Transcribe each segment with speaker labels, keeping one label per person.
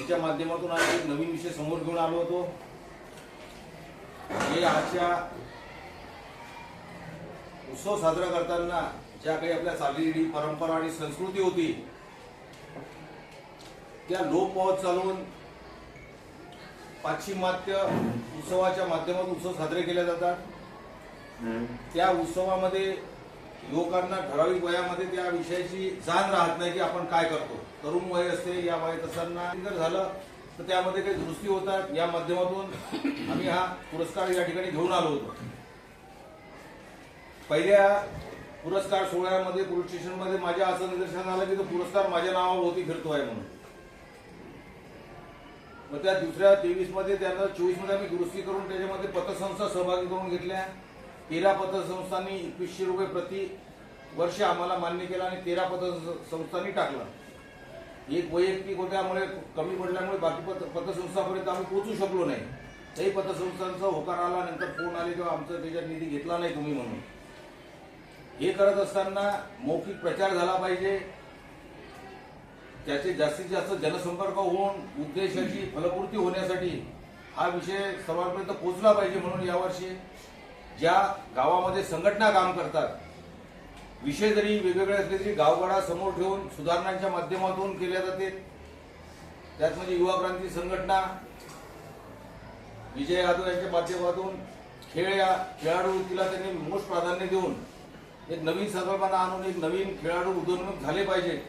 Speaker 1: यांच्या माध्यमातून आज एक नवीन विषय समोर घेऊन आलो होतो. हे आजच्या उत्सव साजरा करताना ज्या काही आपल्या चाललेली परंपरा आणि संस्कृती होती त्या लोप पावत चालवून पाश्चिमात्य उत्सवाच्या माध्यमातून उत्सव साजरे केले जातात. त्या उत्सवामध्ये युवकांना ठराविक वयामध्ये त्या विषयाची जाण राहत नाही की आपण काय करतो. तरुण वय असते या वयात असताना जर झालं तर त्यामध्ये काही दुरुस्ती होतात या माध्यमातून आम्ही हा पुरस्कार या ठिकाणी घेऊन आलो होतो. पहिल्या पुरस्कार सोहळ्यामध्ये पोलीस स्टेशनमध्ये माझ्या असं निदर्शन आलं की तो पुरस्कार माझ्या नावाभोवती फिरतो आहे म्हणून. मग त्या दुसऱ्या तेवीसमध्ये त्यांना चोवीसमध्ये आम्ही दुरुस्ती करून त्याच्यामध्ये पतसंस्था सहभागी करून घेतल्या. तेरा पतसंस्थांनी एकवीसशे रुपये प्रति वर्ष आम्हाला मान्य केला आणि तेरा पतसंस्थांनी टाकलं. एक वैयक्तिक होत्यामुळे कमी पडल्यामुळे बाकी पत पतसंस्थापर्यंत आम्ही पोहोचू शकलो नाही. तरी पतसंस्थांचा होकार आला नंतर फोन आले किंवा आमचा त्याच्यात निधी घेतला नाही तुम्ही म्हणून. हे करत असताना मौखिक प्रचार झाला पाहिजे. त्याचे जास्तीत जास्त जनसंपर्क होऊन उद्देशाची फलपूर्ती होण्यासाठी हा विषय सर्वांपर्यंत पोहोचला पाहिजे म्हणून यावर्षी ज्या गावामध्ये संघटना काम करतात विषय जरी वेगवेगळे असले तरी गावगडा समोर ठेवून सुधारणांच्या माध्यमातून केल्या जाते. त्यात म्हणजे युवा क्रांती संघटना विजय यादव यांच्या माध्यमातून खेळ या खेळाडू तिला त्यांनी मोस्ट प्राधान्य देऊन एक नवीन संकल्पना आणून एक नवीन खेळाडू उद्योन्मुख झाले पाहिजे.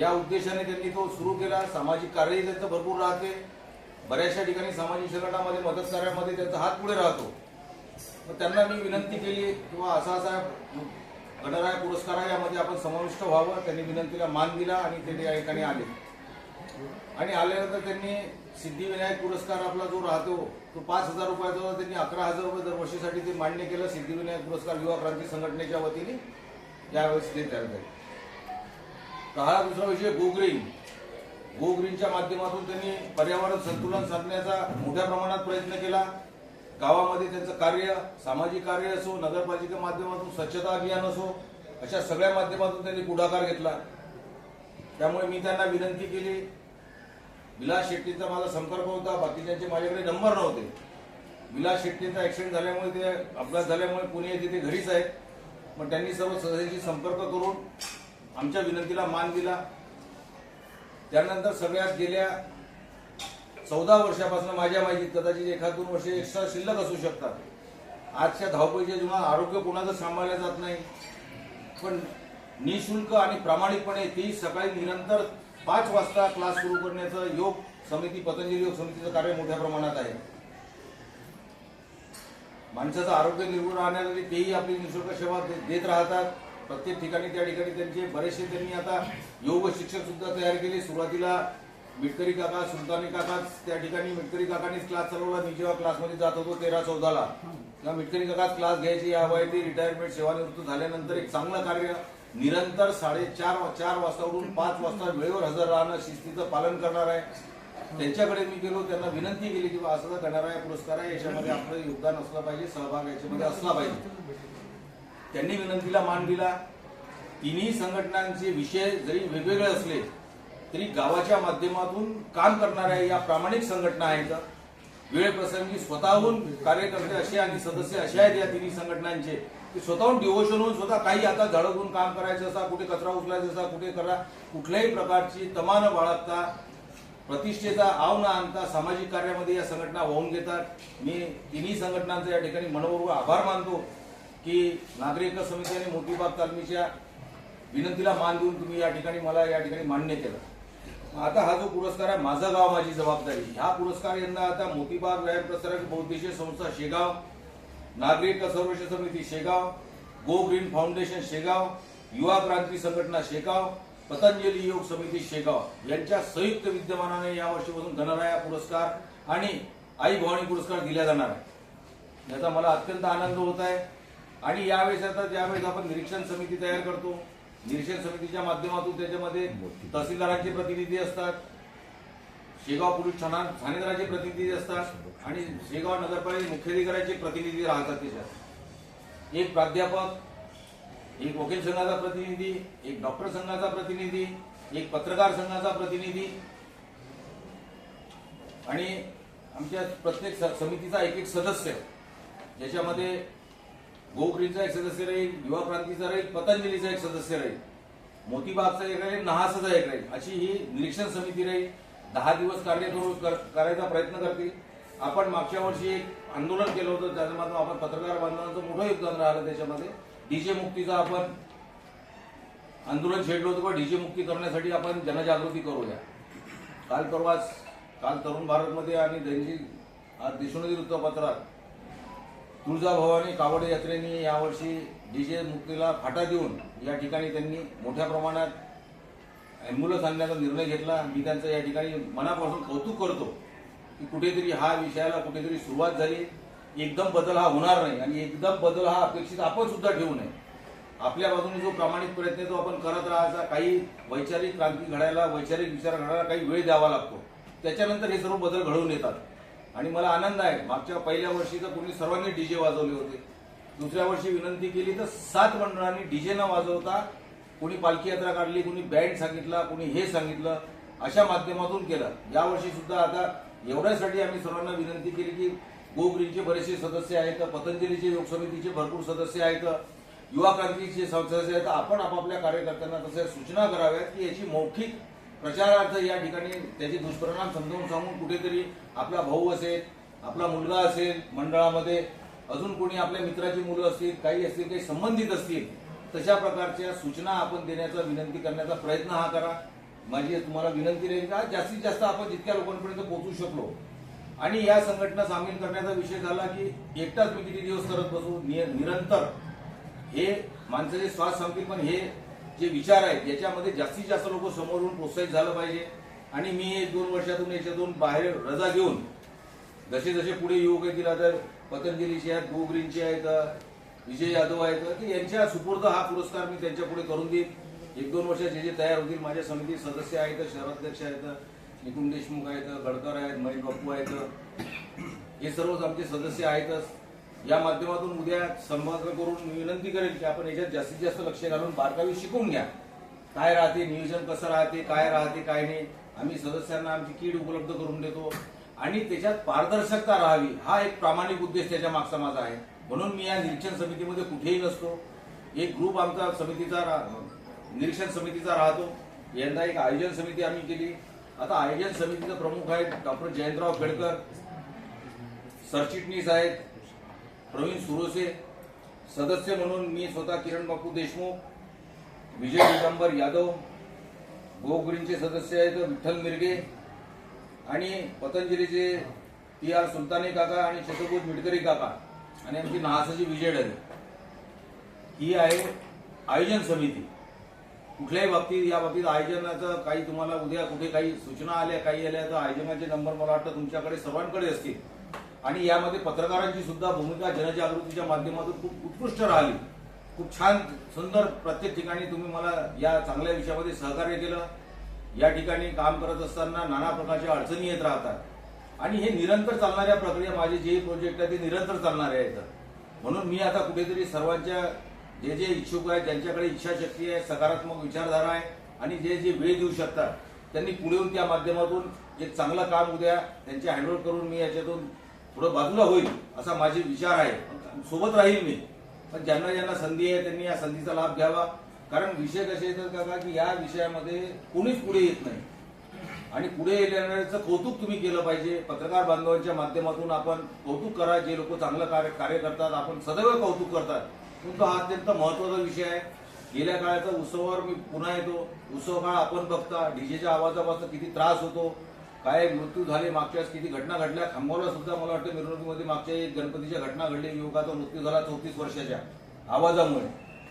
Speaker 1: या उद्देशाने त्यांनी तो सुरू केला. सामाजिक कार्यही त्यांचं भरपूर राहते. बऱ्याचशा ठिकाणी सामाजिक संघटनामध्ये मदत कार्यामध्ये त्यांचा हात पुढे राहतो. मग त्यांना मी विनंती केली किंवा असा असा गणराय पुरस्कार आहे यामध्ये आपण समाविष्ट व्हावं. त्यांनी विनंतीला मान दिला आणि ते या ठिकाणी आले. आणि आल्यानंतर त्यांनी सिद्धिविनायक पुरस्कार आपला जो राहतो तो पाच हजार रुपयाचा त्यांनी अकरा हजार रुपये दरवर्षीसाठी ते मान्य केलं सिद्धिविनायक पुरस्कार युवा क्रांती संघटनेच्या वतीने यावेळेस देत आहेत तर हा दुसरा विषय गोग्रीन गोग्रीनच्या माध्यमातून त्यांनी पर्यावरण संतुलन साधण्याचा मोठ्या प्रमाणात प्रयत्न केला. गावामध्ये त्यांचं कार्य सामाजिक कार्य असो नगरपालिका माध्यमातून स्वच्छता अभियान असो अशा सगळ्या माध्यमातून त्यांनी पुढाकार घेतला. त्यामुळे मी त्यांना विनंती केली. विलास शेट्टीचा माझा संपर्क होता बाकीच्यांचे माझ्याकडे नंबर नव्हते. विलास शेट्टींचा ऍक्सिडेंट झाल्यामुळे ते अपघात झाल्यामुळे पुणे येथे ते घरीच आहेत. पण त्यांनी सर्व सदस्यांशी संपर्क करून आमच्या विनंतीला मान दिला. त्यानंतर सगळ्यात गेल्या चौदा वर्षापासून माझ्या माहितीत कदाचित एखाद दोन वर्ष एक्स्ट्रा शिल्लक असू शकतात. आजच्या धावपळीच्या जीवनात आरोग्य कोणाचं सांभाळलं जात नाही. पण निशुल्क आणि प्रामाणिकपणे ती सकाळी निरंतर पाच वाजता क्लास सुरू करण्याचं योग समिती पतंजली योग समितीचं कार्य मोठ्या प्रमाणात आहे. माणसाचं आरोग्य निरोगी राहण्यासाठी तेही आपली निशुल्क सेवा देत राहतात. प्रत्येक ठिकाणी त्या ठिकाणी त्यांचे बरेचसे त्यांनी आता योग शिक्षक सुद्धा तयार केले. सुरुवातीला मिटकरी काका सुलतानी काका त्या ठिकाणी मिटकरी काकांनीच क्लास चालवला. मी जेव्हा क्लासमध्ये जात होतो तेरा चौदाला तेव्हा मिटकरी काकाच क्लास घ्यायची. या ती रिटायरमेंट सेवानिवृत्त झाल्यानंतर एक चांगलं कार्य निरंतर साडेचार चार वाजता उठून पाच वाजता वेळेवर हजर राहणं शिस्तीचं पालन करणार आहे. त्यांच्याकडे मी गेलो त्यांना विनंती केली की बा असं करणार आहे पुरस्कार आहे. याच्यामध्ये आपलं योगदान असलं पाहिजे सहभाग याच्यामध्ये असला पाहिजे. त्यांनी विनंतीला मान दिला. तिन्ही संघटनांचे विषय जरी वेगवेगळे असले तरी गावाच्या माध्यमातून काम करणाऱ्या या प्रामाणिक संघटना आहेत. वेळप्रसंगी स्वतःहून कार्यकर्ते असे आणि सदस्य असे आहेत या तिन्ही संघटनांचे. की स्वतःहून डिवोशन होऊन स्वतः काही आता धडकून काम करायचं असा कुठे कचरा उचलायचा असा कुठे करा कुठल्याही प्रकारची तमान बाळगता प्रतिष्ठेचा आव न आणता सामाजिक कार्यामध्ये या संघटना वाहून घेतात. मी तिन्ही संघटनांचा या ठिकाणी मनपूर्वक आभार मानतो की नागरिक समितीने समिती आणि तालमीच्या विनंतीला मान देऊन तुम्ही या ठिकाणी मला या ठिकाणी मान्य केलं. आता हा जो पुरस्कार आहे माझं गाव माझी जबाबदारी. हा पुरस्कार यंदा आता मोतीबाग व्यायाम प्रसारक बौद्धिशय संस्था शेगाव नागरिक सर्वोच्च समिती Shegaon go green foundation Shegaon युवा क्रांती संघटना शेगाव पतंजली योग समिती शेगाव यांच्या संयुक्त विद्यमानाने या वर्षीपासून गणराया पुरस्कार आणि आई भवानी पुरस्कार दिला जाणार आहे याचा मला अत्यंत आनंद होत आहे. आणि यावेळेस आता ज्यावेळेस आपण निरीक्षण समिती तयार करतो निरीक्षण समितीच्या माध्यमातून त्याच्यामध्ये तहसीलदारांचे प्रतिनिधी असतात शेगाव पोलीस ठाणा ठाणेदाराचे प्रतिनिधी असतात आणि शेगाव नगरपालिका मुख्याधिकाऱ्याचे प्रतिनिधी राहतात त्याच्यात. एक प्राध्यापक एक वकील संघाचा प्रतिनिधी एक डॉक्टर संघाचा प्रतिनिधी एक पत्रकार संघाचा प्रतिनिधी आणि आमच्या प्रत्येक समितीचा एक एक सदस्य ज्याच्यामध्ये गोग्रीनचा एक सदस्य राहील युवा क्रांतीचा राहील पतंजलीचा एक सदस्य राहील. मोतीबागचा एक राहील नहासाचा एक राहील. अशी ही निरीक्षण समिती राहील. दहा दिवस कार्यक्रम कर- करायचा प्रयत्न करतील. आपण मागच्या वर्षी एक आंदोलन केलं होतं त्याच्या मात्र आपण पत्रकार बांधवांचं मोठं योगदान राहिलं त्याच्यामध्ये. डीजे मुक्तीचा आपण आंदोलन छेडलं होतं पण डीजे मुक्ती करण्यासाठी आपण जनजागृती करूया. काल परवाच काल तरुण भारतमध्ये आणि दैनिक आज देशोन्नती वृत्तपत्रात तुळजाभवानी कावड यात्रेने यावर्षी डीजे मुक्तीला फाटा देऊन या ठिकाणी त्यांनी मोठ्या प्रमाणात ॲम्ब्युलन्स आणण्याचा निर्णय घेतला. मी त्यांचं या ठिकाणी मनापासून कौतुक करतो की कुठेतरी हा विषयाला कुठेतरी सुरुवात झाली. एकदम बदल हा होणार नाही आणि एकदम बदल हा अपेक्षित आपण सुद्धा ठेवू नये. आपल्या बाजूने जो प्रामाणिक प्रयत्न तो आपण करत राहायचा काही वैचारिक क्रांती घडायला वैचारिक विचार घडायला काही वेळ द्यावा लागतो. त्याच्यानंतर हे सर्व बदल घडवून येतात. आणि मला आनंद आहे. मागच्या पहिल्या वर्षी तर कुणी सर्वांनी डीजे वाजवले होते. दुसऱ्या वर्षी विनंती केली तर सात मंडळांनी डीजे न वाजवता कोणी पालखी यात्रा काढली कोणी बँड सांगितला कोणी हे सांगितलं अशा माध्यमातून केलं. यावर्षी सुद्धा आता एवढ्यासाठी आम्ही सर्वांना विनंती केली की गोग्रीनचे बरेचसे सदस्य आहेत पतंजलीचे योग समितीचे भरपूर सदस्य आहेत युवा क्रांतीचे सदस्य आहेत. आपण आपापल्या कार्यकर्त्यांना तशा सूचना कराव्यात की याची मौखिक प्रचारार्थ या ठिकाणी त्याचे दुष्परिणाम समजावून सांगून कुठेतरी आपला भाऊ असेल आपला मुलगा असेल मंडळामध्ये अजून कोणी आपल्या मित्राची मुलं असतील काही असतील काही संबंधित असतील तशा प्रकारच्या सूचना आपण देण्याचा विनंती करण्याचा प्रयत्न हा करा. माझी तुम्हाला विनंती राहील का? जास्तीत जास्त आपण जितक्या लोकांपर्यंत पोहोचू शकलो. आणि या संघटना सामील करण्याचा विषय झाला की एकटाच मी किती दिवस करत बसू? निरंतर. हे माणसाचे श्वास संपतील पण हे जे विचार आहेत याच्यामध्ये जास्तीत जास्त लोक समोरून प्रोत्साहित झालं पाहिजे. आणि मी एक दोन वर्षातून याच्यातून बाहेर रजा घेऊन जसे जसे पुढे युवक येतील आता पतंजलीचे आहेत गो आहेत विजय यादव आहेत की यांच्या सुपूर्द हा पुरस्कार मी त्यांच्या पुढे करून देईन. एक दोन वर्षात जे जे तयार होतील माझ्या समिती सदस्य आहेत शहराध्यक्ष आहेत निकुंज देशमुख आहेत गडकर आहेत महेश बापू आहेत हे सर्वच आमचे सदस्य आहेतच या माध्यमातून उद्या संपर्क करून मी विनंती करेल की आपण याच्यात जास्तीत जास्त लक्ष घालून बारकावी शिकून घ्या. काय राहते नियोजन कसं राहते काय राहते काय नाही आम्ही सदस्यांना आमची कीड उपलब्ध करून देतो. आणि त्याच्यात पारदर्शकता राहावी हा एक प्रामाणिक उद्देश त्याच्या मागचा माझा आहे. म्हणून मी या निरीक्षण समितीमध्ये कुठेही नसतो. एक ग्रुप आमचा समितीचा निरीक्षण समितीचा राहतो. यंदा एक आयोजन समिती आम्ही केली. आता आयोजन समितीचा प्रमुख आहेत डॉक्टर जयंतराव खेडकर सरचिटणीस आहेत प्रवीण सुरोसे सदस्य म्हणून मी स्वतः किरण बापू देशमुख विजय दिगंबर यादव गोगुरींचे सदस्य आहेत विठ्ठल मिरगे आणि पतंजलीचे टी आर सुलतानी काका आणि शतभूत मिटकरी काका आणि आमची नहासाची विजय डरे ही आहे आयोजन समिती. कुठल्याही बाबतीत या बाबतीत आयोजनाचं काही तुम्हाला उद्या कुठे काही सूचना आल्या काही आल्या तर आयोजनाचे नंबर मला वाटतं तुमच्याकडे सर्वांकडे असतील. आणि यामध्ये पत्रकारांची सुद्धा भूमिका जनजागृतीच्या माध्यमातून खूप उत्कृष्ट राहिली. खूप छान सुंदर प्रत्येक ठिकाणी तुम्ही मला या चांगल्या विषयामध्ये सहकार्य केलं. या ठिकाणी काम करत असताना नाना प्रकारच्या अडचणी येत राहतात. आणि हे निरंतर चालणाऱ्या प्रक्रिया माझे जे प्रोजेक्ट आहे ते निरंतर चालणारे आहेत. म्हणून मी आता कुठेतरी सर्वांच्या जे जे इच्छुक आहेत ज्यांच्याकडे इच्छाशक्ती आहे सकारात्मक विचारधारा आहे आणि जे जे वेळ देऊ शकतात त्यांनी पुढे येऊन त्या माध्यमातून एक चांगलं काम उद्या त्यांचे हँडओव्हर करून मी याच्यातून थोडं बाजूला होईल असा माझे विचार आहे. सोबत राहील मी. पण ज्यांना ज्यांना संधी आहे त्यांनी या संधीचा लाभ घ्यावा. कारण विषय कसे येतात का की या विषयामध्ये कोणीच पुढे येत नाही. आणि पुढे येणाऱ्याचं कौतुक तुम्ही केलं पाहिजे. पत्रकार बांधवांच्या माध्यमातून आपण कौतुक करा. जे लोक चांगलं कार्य कार्य करतात आपण सदैव कौतुक करतात. तुमचा हा अत्यंत महत्त्वाचा विषय आहे. गेल्या काळाचा उत्सवावर मी पुन्हा येतो. उत्सव काळ आपण बघता. डीजेच्या आवाजापासून किती त्रास होतो. काय मृत्यू झाले मागच्या वेळेस किती घटना घडल्या खांबवला सुद्धा मला वाटतं मिरवणुकीमध्ये मागच्या एक गणपतीच्या घटना घडली युवकाचा मृत्यू झाला चौतीस वर्षाच्या आवाजामुळे.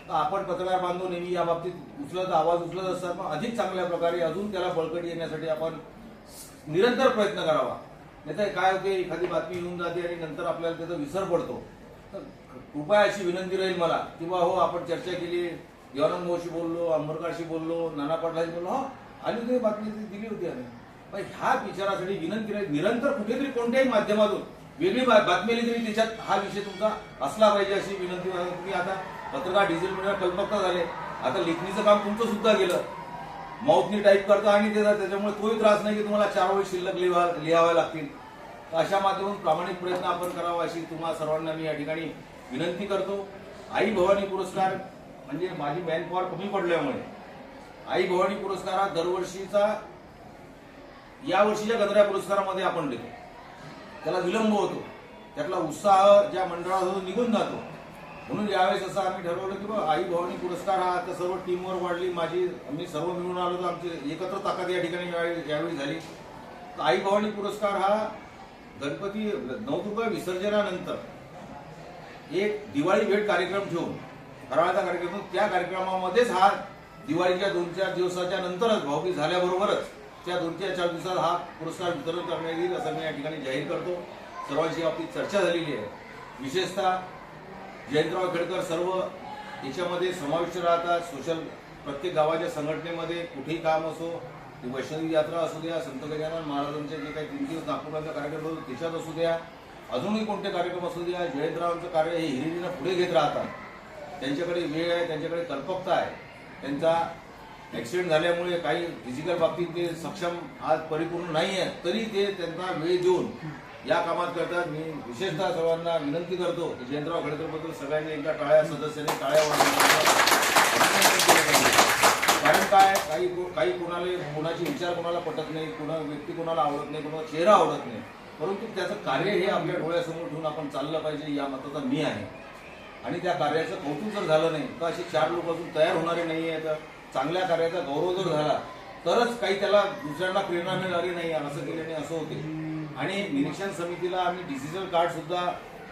Speaker 1: तर आपण पत्रकार बांधव नेहमी या बाबतीत उचलत आवाज उचलत असतात पण अधिक चांगल्या प्रकारे अजून त्याला बळकटी येण्यासाठी आपण निरंतर प्रयत्न करावा. नाहीतर काय होते एखादी बातमी येऊन जाते आणि नंतर आपल्याला त्याचा विसर पडतो. तर कृपया अशी विनंती राहील मला किंवा हो आपण चर्चा केली देवानंद भाऊशी बोललो अंबरकरशी बोललो नाना पाटलाशी बोललो हो आली होती बातमी दिली होती आम्ही. ह्या विचारासाठी विनंती राहील निरंतर कुठेतरी कोणत्याही माध्यमातून वेगळी बातमी आली तरी त्याच्यात हा विषय तुमचा असला पाहिजे अशी विनंती तुम्ही आता पत्रकार डिजिटल मीडिया कल्पकता झाले? आता लेखणीचं काम तुमचं सुद्धा गेलं. माउथनी टाईप करता आणि त्याच्यामुळे तोही त्रास नाही की तुम्हाला चार वेळी शिल्लक लिहा लिहाव्या लागतील. तर अशा माध्यमातून प्रामाणिक प्रयत्न आपण करावा अशी तुम्हाला सर्वांना मी या ठिकाणी विनंती करतो. आई भवानी पुरस्कार म्हणजे माझी मॅनपॉवर कमी पडल्यामुळे. आई भवानी पुरस्कार हा दरवर्षीचा या वर्षीच्या गजऱ्या पुरस्कारामध्ये आपण देतो. त्याला विलंब होतो. त्यातला उत्साह ज्या मंडळात होतो निघून जातो. म्हणून यावेळेस असं आम्ही ठरवलं की बा आई भवानी पुरस्कार हा आता सर्व टीमवर वाढली. माझी आम्ही सर्व मिळून आलो तर आमची एकत्र ताकद या ठिकाणी यावेळी झाली. तर आई भवानी पुरस्कार हा गणपती नवदुर्गा विसर्जनानंतर एक दिवाळी भेट कार्यक्रम ठेवून फराळाचा कार्यक्रम त्या कार्यक्रमामध्येच हा दिवाळीच्या दोन चार दिवसाच्या नंतरच भाऊबीज झाल्याबरोबरच त्या दोन चार चार दिवसात हा पुरस्कार वितरण करण्यात येईल असं मी या ठिकाणी जाहीर करतो. सर्वांची आपली चर्चा झालेली आहे. विशेषतः जयंतराव खेडकर सर्व याच्यामध्ये समाविष्ट राहतात. सोशल प्रत्येक गावाच्या संघटनेमध्ये कुठेही काम असो ती वैष्णवी यात्रा असू द्या संत गजानन महाराजांचे जे काही तीन दिवस नागपूरचा कार्यक्रम होतो त्याच्यात असू द्या अजूनही कोणते कार्यक्रम असू द्या जयंतरावांचं कार्य हे हिरिरीनं पुढे घेत राहतात. त्यांच्याकडे वेळ आहे त्यांच्याकडे कल्पकता आहे. त्यांचा ऍक्सिडेंट झाल्यामुळे काही फिजिकल बाबतीत ते सक्षम आज परिपूर्ण नाही आहे तरी ते त्यांना वेळ देऊन या कामात करतात. मी विशेषतः सर्वांना विनंती करतो की जयंतराव खडकरबद्दल सगळ्यांनी एकदा टाळ्या सदस्यांनी टाळ्या कारण काय? काही काही कोणाला कोणाचे विचार कोणाला पटत नाही कोणा व्यक्ती कोणाला आवडत नाही कोणाला चेहरा आवडत नाही. परंतु त्याचं कार्य हे आपल्या डोळ्यासमोर ठेवून आपण चाललं पाहिजे या मताचा मी आहे. आणि त्या कार्याचं कौतुक जर झालं नाही तर असे चार लोक अजून तयार होणारे नाही आहेत चांगल्या कार्याचा गौरव जर झाला तरच काही त्याला दुसऱ्यांना प्रेरणा मिळाली नाही असं केल्याने असं होते. आणि निरीक्षण समितीला आम्ही डिजिटल कार्ड सुद्धा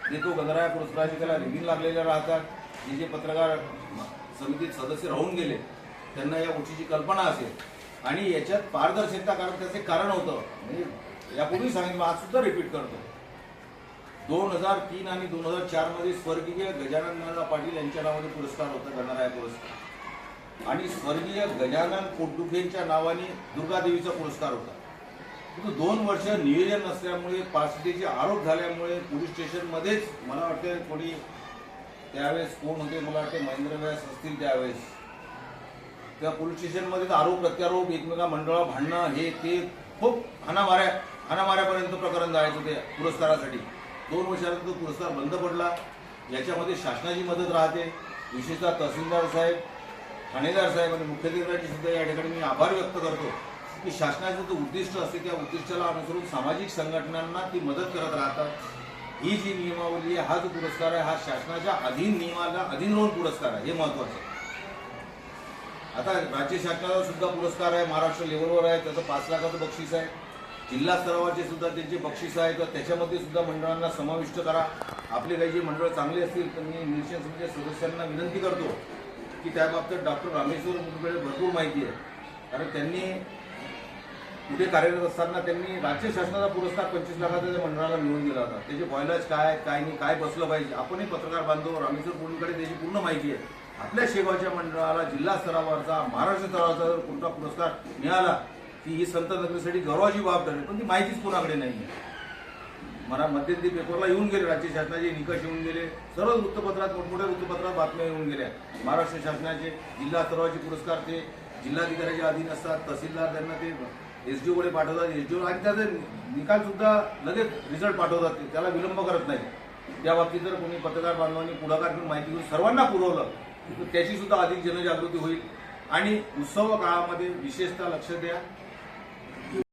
Speaker 1: देतो गणराया पुरस्काराचे त्याला रिव्हिंग लागलेल्या राहतात. जे जे पत्रकार समितीत सदस्य राहून गेले त्यांना या गोष्टीची कल्पना असेल. आणि याच्यात पारदर्शकता कारण त्याचे कारण होतं. म्हणजे यापूर्वी सांगितलं आज सुद्धा रिपीट करतो. दोन हजार तीन आणि दोन हजार चारमध्ये स्वर्गीय गजानन पाटील यांच्या नावाने पुरस्कार होता गणराया पुरस्कार. आणि स्वर्गीय गजानन पोटदुखेंच्या नावाने दुर्गादेवीचा पुरस्कार होता. परंतु दोन वर्ष नियोजन नसल्यामुळे पाचतेचे आरोप झाल्यामुळे पोलीस स्टेशनमध्येच मला वाटतं कोणी त्यावेळेस कोण होते मला वाटते महेंद्र व्यास असतील त्यावेळेस. त्या पोलीस स्टेशनमध्ये आरोप प्रत्यारोप एकमेका मंडळा भांडणं हे ते खूप हानामाऱ्या हानामाऱ्यापर्यंत प्रकरण जायचं ते पुरस्कारासाठी. दोन वर्षानंतर पुरस्कार बंद पडला. याच्यामध्ये शासनाची मदत राहते. विशेषतः तहसीलदार साहेब ठाणेदार साहेब आणि मुख्याधिकाऱ्यांचे सुद्धा या ठिकाणी मी आभार व्यक्त करतो की शासनाचं जो उद्दिष्ट असते त्या उद्दिष्टाला अनुसरून सामाजिक संघटनांना ती मदत करत राहतात. ही जी नियमावली आहे हा जो पुरस्कार आहे हा शासनाच्या अधीन नियमाला अधीन राहून पुरस्कार आहे हे महत्वाचं आहे. आता राज्य शासनाचा सुद्धा पुरस्कार आहे महाराष्ट्र लेवलवर आहे त्याचं पाच लाखाचं बक्षीस आहे. जिल्हा स्तरावरचे सुद्धा त्यांचे बक्षीस आहे तर त्याच्यामध्ये सुद्धा मंडळांना समाविष्ट करा. आपले काही जे मंडळ चांगले असतील तर मी निरीक्षण समितीच्या सदस्यांना विनंती करतो की त्या बाबतीत डॉक्टर रामेश्वर मुंडकडे भरपूर माहिती आहे. कारण त्यांनी कुठे कार्यरत असताना त्यांनी राज्य शासनाचा पुरस्कार पंचवीस लाखाचा त्या मंडळाला मिळवून दिला होता. त्याचे बॉयलर्स काय काय नाही काय बसलं पाहिजे आपणही पत्रकार बांधव रामेश्वर मुंडकडे त्याची पूर्ण माहिती आहे. आपल्या शेगावच्या मंडळाला जिल्हा स्तरावरचा महाराष्ट्र स्तरावरचा जर कोणता पुरस्कार मिळाला की ही संत नगरीसाठी गौरवाची बाब ठरेल पण ती माहितीच कोणाकडे नाही आहे मला मध्यंतरी पेपरला येऊन गेले राज्य शासनाचे निकष येऊन गेले सर्व वृत्तपत्रात मोठमोठ्या वृत्तपत्रात बातम्या येऊन गेल्या. महाराष्ट्र शासनाचे जिल्हा स्तरावरचे पुरस्कार ते जिल्हाधिकाऱ्याच्या अधीन असतात तहसीलदार त्यांना ते एसडीओ कडे पाठवतात एस डी ओ आणि त्याचे निकालसुद्धा लगेच रिझल्ट पाठवतात ते त्याला विलंब करत नाही त्या बाबतीत जर कोणी पत्रकार बांधवांनी पुढाकार घेऊन माहिती घेऊन सर्वांना पुरवलं तर त्याची सुद्धा अधिक जनजागृती होईल. आणि उत्सव काळामध्ये विशेषतः लक्ष द्या